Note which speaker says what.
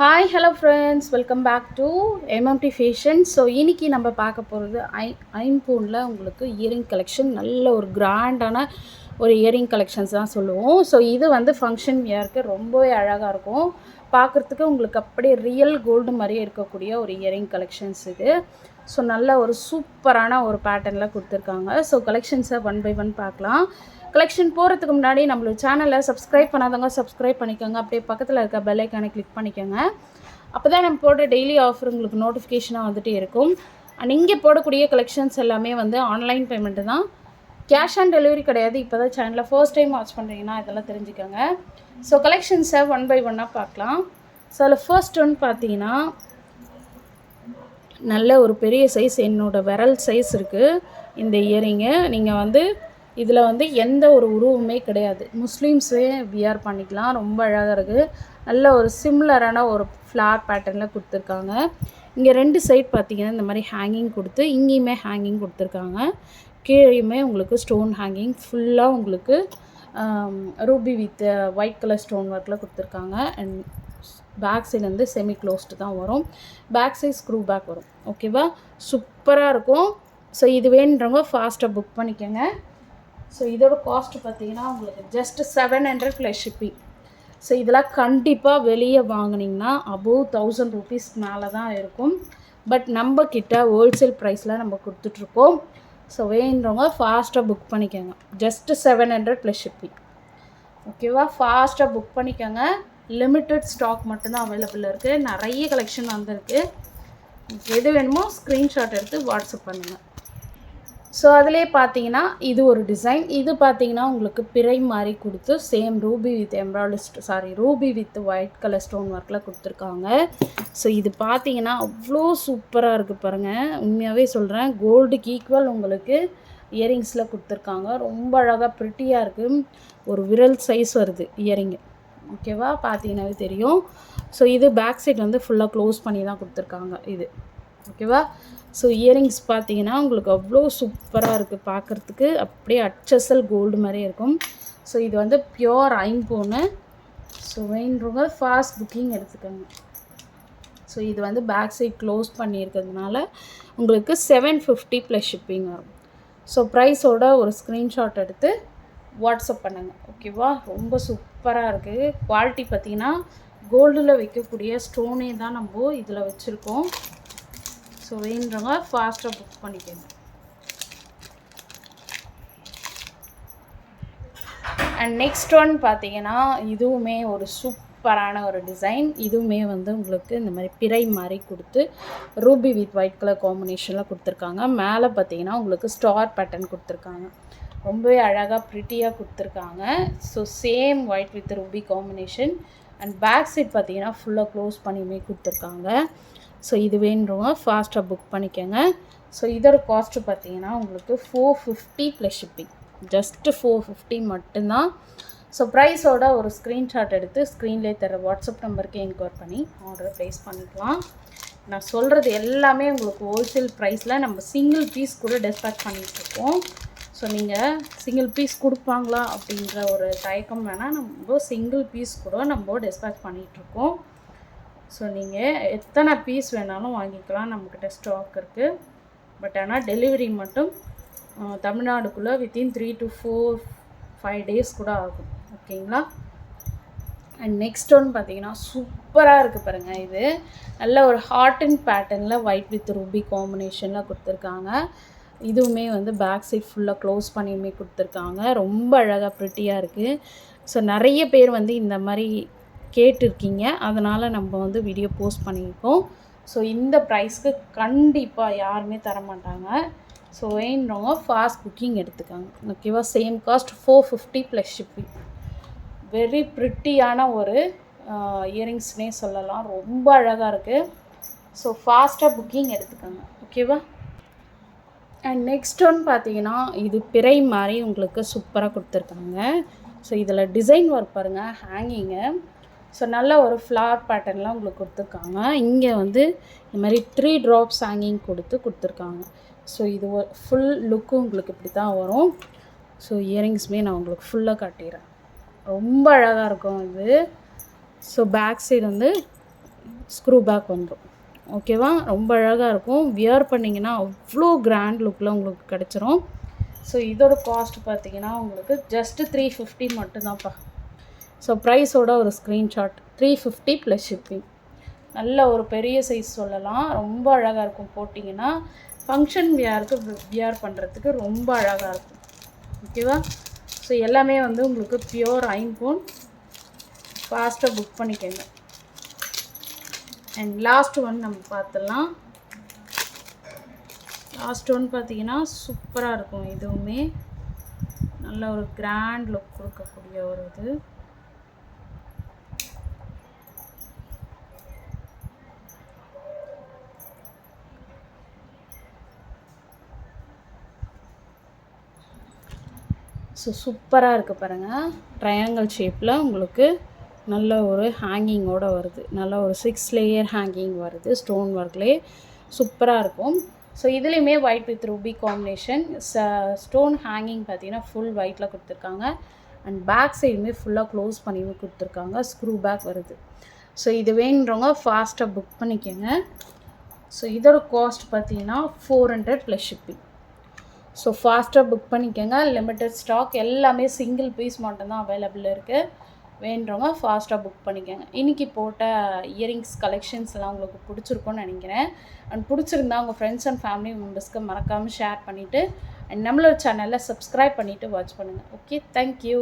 Speaker 1: Hi hello friends welcome back to MMT fashion so இன்னைக்கு நம்ம பார்க்க போகிறது ஐ ஐம்பூனில் உங்களுக்கு இயரிங் கலெக்ஷன் நல்ல ஒரு கிராண்டான ஒரு இயரிங் கலெக்ஷன்ஸ் தான் சொல்லுவோம். ஸோ இது வந்து ஃபங்க்ஷன் இயருக்கு ரொம்பவே அழகாக இருக்கும். பார்க்குறதுக்கு உங்களுக்கு அப்படியே ரியல் கோல்டு மாதிரியே இருக்கக்கூடிய ஒரு இயரிங் கலெக்ஷன்ஸ் இது. ஸோ நல்ல ஒரு சூப்பரான ஒரு பேட்டர்னில் கொடுத்துருக்காங்க. ஸோ கலெக்ஷன்ஸை ஒன் பை ஒன் பார்க்கலாம். கலெக்ஷன் போகிறதுக்கு முன்னாடி நம்மளோட சேனலை சப்ஸ்கிரைப் பண்ணாதவங்க சப்ஸ்கிரைப் பண்ணிக்கோங்க. அப்படியே பக்கத்தில் இருக்க பெல்லைக்கானை கிளிக் பண்ணிக்கோங்க. அப்போ தான் நம்ம போடுற டெய்லி ஆஃபர் உங்களுக்கு நோட்டிஃபிகேஷனாக வந்துகிட்டே இருக்கும். அண்ட் இங்கே போடக்கூடிய கலெக்ஷன்ஸ் எல்லாமே வந்து ஆன்லைன் பேமெண்ட்டு தான். கேஷ் ஆன் டெலிவரி கிடையாது. இப்போ தான் சேனலில் ஃபர்ஸ்ட் டைம் வாட்ச் பண்ணுறீங்கன்னா இதெல்லாம் தெரிஞ்சுக்கோங்க. ஸோ கலெக்ஷன்ஸை ஒன் பை ஒன்னாக பார்க்கலாம். ஸோ அதில் ஃபர்ஸ்ட் ஒன் பார்த்தீங்கன்னா நல்ல ஒரு பெரிய சைஸ் என்னோடய விரல் சைஸ் இருக்குது இந்த இயரிங்கு நீங்கள் வந்து இதில் வந்து எந்த ஒரு உருவமே கிடையாது. முஸ்லீம்ஸே வியர் பண்ணிக்கலாம். ரொம்ப அழகாக இருக்குது நல்ல ஒரு சிம்லரான ஒரு ஃப்ளார் பேட்டர்னில் கொடுத்துருக்காங்க. இங்கே ரெண்டு சைட் பார்த்திங்கன்னா இந்த மாதிரி ஹேங்கிங் கொடுத்து இங்கேயுமே ஹேங்கிங் கொடுத்துருக்காங்க. கீழேயுமே உங்களுக்கு ஸ்டோன் ஹேங்கிங் ஃபுல்லாக உங்களுக்கு ruby with white colour stone ஒர்க்கில் கொடுத்துருக்காங்க. அண்ட் பேக் சைடு வந்து செமி க்ளோஸ்டு தான் வரும். பேக் சைட் ஸ்க்ரூ பேக் வரும். ஓகேவா சூப்பராக இருக்கும். ஸோ இது வேணுன்றவங்க ஃபாஸ்ட்டாக புக் பண்ணிக்கோங்க. ஸோ இதோட காஸ்ட் பார்த்தீங்கன்னா உங்களுக்கு just seven hundred plus shipping so இதெல்லாம் கண்டிப்பாக வெளியே வாங்கினீங்கன்னா அபோவ் தௌசண்ட் ருபீஸ் மேலே தான் இருக்கும். பட் நம்ம கிட்ட ஹோல்சேல் ப்ரைஸில் நம்ம கொடுத்துட்ருக்கோம். ஸோ வேணுன்றவங்க ஃபாஸ்ட்டாக புக் பண்ணிக்கோங்க. Just seven hundred plus shipping ஓகேவா ஃபாஸ்ட்டாக புக் பண்ணிக்கோங்க. லிமிட்டட் ஸ்டாக் மட்டும்தான் அவைலபிள் இருக்குது நிறைய கலெக்ஷன் வந்திருக்கு. எது வேணுமோ ஸ்க்ரீன்ஷாட் எடுத்து வாட்ஸ்அப் பண்ணுங்கள் ஸோ அதிலே பார்த்தீங்கன்னா இது ஒரு டிசைன் இது பார்த்தீங்கன்னா உங்களுக்கு பிறை மாதிரி கொடுத்து same ruby with எம்ப்ராய்டிஸ்ட் sari ruby with white colour stone ஒர்க்கில் கொடுத்துருக்காங்க. ஸோ இது பார்த்தீங்கன்னா அவ்வளோ சூப்பராக இருக்குது பாருங்கள் உண்மையாகவே சொல்கிறேன் கோல்டுக்கு ஈக்குவல் உங்களுக்கு இயரிங்ஸில் கொடுத்துருக்காங்க. ரொம்ப அழகாக ப்ரிட்டியாக இருக்குது ஒரு விரல் சைஸ் வருது இயரிங்கு ஓகேவா பார்த்தீங்கன்னாவே தெரியும். ஸோ இது பேக் சைட் வந்து ஃபுல்லாக க்ளோஸ் பண்ணி தான் கொடுத்துருக்காங்க இது. ஓகேவா? ஸோ இயரிங்ஸ் பார்த்தீங்கன்னா உங்களுக்கு அவ்வளோ சூப்பராக இருக்குது பார்க்குறதுக்கு. அப்படியே அச்சசல் கோல்டு மாதிரியே இருக்கும். ஸோ இது வந்து பியோர் ஐம்பொன்னு ஸோ வேணுறவங்க ஃபாஸ்ட் புக்கிங் எடுத்துக்கோங்க. ஸோ இது வந்து பேக் சைட் க்ளோஸ் பண்ணியிருக்கிறதுனால உங்களுக்கு செவன் ஃபிஃப்டி ப்ளஸ் ஷிப்பிங் வரும். ஸோ ப்ரைஸோட ஒரு ஸ்க்ரீன்ஷாட் எடுத்து வாட்ஸ்அப் பண்ணுங்கள் ஓகேவா? ரொம்ப சூப்பராக இருக்குது குவாலிட்டி பார்த்தீங்கன்னா கோல்டில் வைக்கக்கூடிய ஸ்டோனே தான் நம்ம இதில் வச்சுருக்கோம். ஸோ வேணுறவங்க ஃபாஸ்ட்டாக புக் பண்ணிக்கோங்க. அண்ட் நெக்ஸ்ட் ஒன் பார்த்தீங்கன்னா இதுவுமே ஒரு சூப்பரான ஒரு டிசைன் இதுவுமே வந்து உங்களுக்கு இந்த மாதிரி பிறை மாதிரி கொடுத்து ரூபி வித் ஒயிட் கலர் காம்பினேஷனில் கொடுத்துருக்காங்க. மேலே பார்த்தீங்கன்னா உங்களுக்கு ஸ்டார் பேட்டர்ன் கொடுத்துருக்காங்க. ரொம்பவே அழகாக ப்ரிட்டியாக கொடுத்துருக்காங்க. So same white with ruby combination and back side பார்த்தீங்கன்னா ஃபுல்லாக க்ளோஸ் பண்ணியுமே கொடுத்துருக்காங்க. ஸோ இது வேணுறவங்க ஃபாஸ்ட்டாக புக் பண்ணிக்கோங்க. ஸோ இதோட காஸ்ட்டு பார்த்தீங்கன்னா உங்களுக்கு four fifty plus shipping just four fifty மட்டும்தான். ஸோ ப்ரைஸோட ஒரு ஸ்க்ரீன்ஷாட் எடுத்து ஸ்க்ரீன்லேயே தர வாட்ஸ்அப் நம்பருக்கு என்கொயர் பண்ணி ஆர்டர் ப்ளேஸ் பண்ணிக்கலாம். நான் சொல்கிறது எல்லாமே உங்களுக்கு ஹோல்சேல் ப்ரைஸில் நம்ம சிங்கிள் பீஸ் கூட டிஸ்பேச் பண்ணிகிட்ருக்கோம் ஸோ நீங்கள் சிங்கிள் பீஸ் கொடுப்பாங்களா அப்படின்ற ஒரு தயக்கம் வேணால் நம்ம சிங்கிள் பீஸ் கூட நம்ம டிஸ்பேச் பண்ணிகிட்ருக்கோம் ஸோ நீங்கள் எத்தனை பீஸ் வேணாலும் வாங்கிக்கலாம். நம்மக்கிட்ட ஸ்டாக் இருக்குது பட் ஆனால் டெலிவரி மட்டும் தமிழ்நாடுக்குள்ளே within three to four five days கூட ஆகும். ஓகேங்களா அண்ட் நெக்ஸ்ட் ஒன் பார்த்தீங்கன்னா சூப்பராக இருக்குது பாருங்கள் இது. நல்ல ஒரு ஹார்ட் அண்ட் பேட்டர்னில் ஒயிட் வித் ரூபி காம்பினேஷனில் கொடுத்துருக்காங்க. இதுவுமே வந்து பேக் சைட் ஃபுல்லாக க்ளோஸ் பண்ணியுமே கொடுத்துருக்காங்க. ரொம்ப அழகாக ப்ரிட்டியாக இருக்குது ஸோ நிறைய பேர் வந்து இந்த மாதிரி கேட்டிருக்கீங்க. அதனால் நம்ம வந்து வீடியோ போஸ்ட் பண்ணியிருக்கோம். ஸோ இந்த ப்ரைஸ்க்கு கண்டிப்பாக யாருமே தர மாட்டாங்க ஸோ வேணுறவங்க ஃபாஸ்ட் புக்கிங் எடுத்துக்காங்க. ஓகேவா same cost four fifty plus shipping very ப்ரிட்டியான ஒரு இயரிங்ஸ்னே சொல்லலாம். ரொம்ப அழகாக இருக்குது ஸோ ஃபாஸ்ட்டாக புக்கிங் எடுத்துக்கோங்க. ஓகேவா அண்ட் நெக்ஸ்ட் ஒன் பார்த்தீங்கன்னா இது பிறை மாதிரி உங்களுக்கு சூப்பராக கொடுத்துருக்காங்க. ஸோ இதில் டிசைன் ஒர்க் பாருங்கள் ஹேங்கிங்கு ஸோ நல்ல ஒரு ஃப்ளவர் பேட்டர்ன்லாம் உங்களுக்கு கொடுத்துருக்காங்க. இங்கே வந்து இந்த மாதிரி த்ரீ ட்ராப்ஸ் ஹேங்கிங் கொடுத்து கொடுத்துருக்காங்க. ஸோ இது ஃபுல் லுக்கும் உங்களுக்கு இப்படி தான் வரும். ஸோ இயரிங்ஸுமே நான் உங்களுக்கு ஃபுல்லாக காட்டிடுறேன். ரொம்ப அழகாக இருக்கும் இது. ஸோ பேக் சைடு வந்து ஸ்க்ரூ பேக் வந்துடும் ஓகேவா ரொம்ப அழகாக இருக்கும். வியர் பண்ணிங்கன்னா அவ்வளோ கிராண்ட் லுக்கில் உங்களுக்கு கிடச்சிரும். ஸோ இதோட காஸ்ட் பார்த்தீங்கன்னா உங்களுக்கு ஜஸ்ட்டு த்ரீ ஃபிஃப்டி மட்டும்தான்ப்பா. ஸோ ப்ரைஸோட ஒரு screenshot three fifty plus shipping நல்ல ஒரு பெரிய சைஸ் சொல்லலாம். ரொம்ப அழகாக இருக்கும் போட்டிங்கன்னா ஃபங்க்ஷன் வியாருக்கு வியார் பண்ணுறதுக்கு ரொம்ப அழகாக இருக்கும். ஓகேவா ஸோ எல்லாமே வந்து உங்களுக்கு பியோர் ஐம்போன். ஃபாஸ்ட்டாக புக் பண்ணிக்கோங்க. அண்ட் லாஸ்ட் ஒன் நம்ம பார்த்துடலாம். லாஸ்ட் ஒன் பார்த்தீங்கன்னா சூப்பராக இருக்கும். இதுவுமே நல்ல ஒரு கிராண்ட் லுக் கொடுக்கக்கூடிய ஒரு இது. ஸோ சூப்பராக இருக்குது பாருங்கள் ட்ரையாங்கிள் ஷேப்பில் உங்களுக்கு நல்ல ஒரு ஹேங்கிங்கோடு வருது. நல்ல ஒரு சிக்ஸ் லேயர் ஹேங்கிங் வருது ஸ்டோன் ஒர்க்லேயே சூப்பராக இருக்கும். ஸோ இதுலேயுமே ஒயிட் வித் ரூபி காம்பினேஷன் ச ஸ்டோன் ஹேங்கிங் பார்த்தீங்கன்னா ஃபுல் ஒயிட்டில் கொடுத்துருக்காங்க. அண்ட் பேக் சைடுமே ஃபுல்லாக க்ளோஸ் பண்ணியுமே கொடுத்துருக்காங்க. ஸ்க்ரூ பேக் வருது. ஸோ இது வேணுறவங்க ஃபாஸ்ட்டாக புக் பண்ணிக்கோங்க. ஸோ இதோட காஸ்ட் பார்த்தீங்கன்னா four hundred plus shipping so ஃபாஸ்ட்டாக புக் பண்ணிக்கோங்க. லிமிட்டட் ஸ்டாக் எல்லாமே சிங்கிள் பீஸ் மட்டும்தான் அவைலபிள் இருக்குது வேண்டுறவங்க ஃபாஸ்ட்டாக புக் பண்ணிக்கோங்க. இன்றைக்கி போட்ட இயரிங்ஸ் கலெக்ஷன்ஸ் எல்லாம் உங்களுக்கு பிடிச்சிருக்கும்னு நினைக்கிறேன். அண்ட் பிடிச்சிருந்தா உங்கள் ஃப்ரெண்ட்ஸ் அண்ட் ஃபேமிலி மெம்பர்ஸ்க்கு மறக்காமல் ஷேர் பண்ணிவிட்டு அண்ட் நம்மளோட சேனலில் சப்ஸ்கிரைப் பண்ணிவிட்டு வாட்ச் பண்ணுங்கள் ஓகே தேங்க்யூ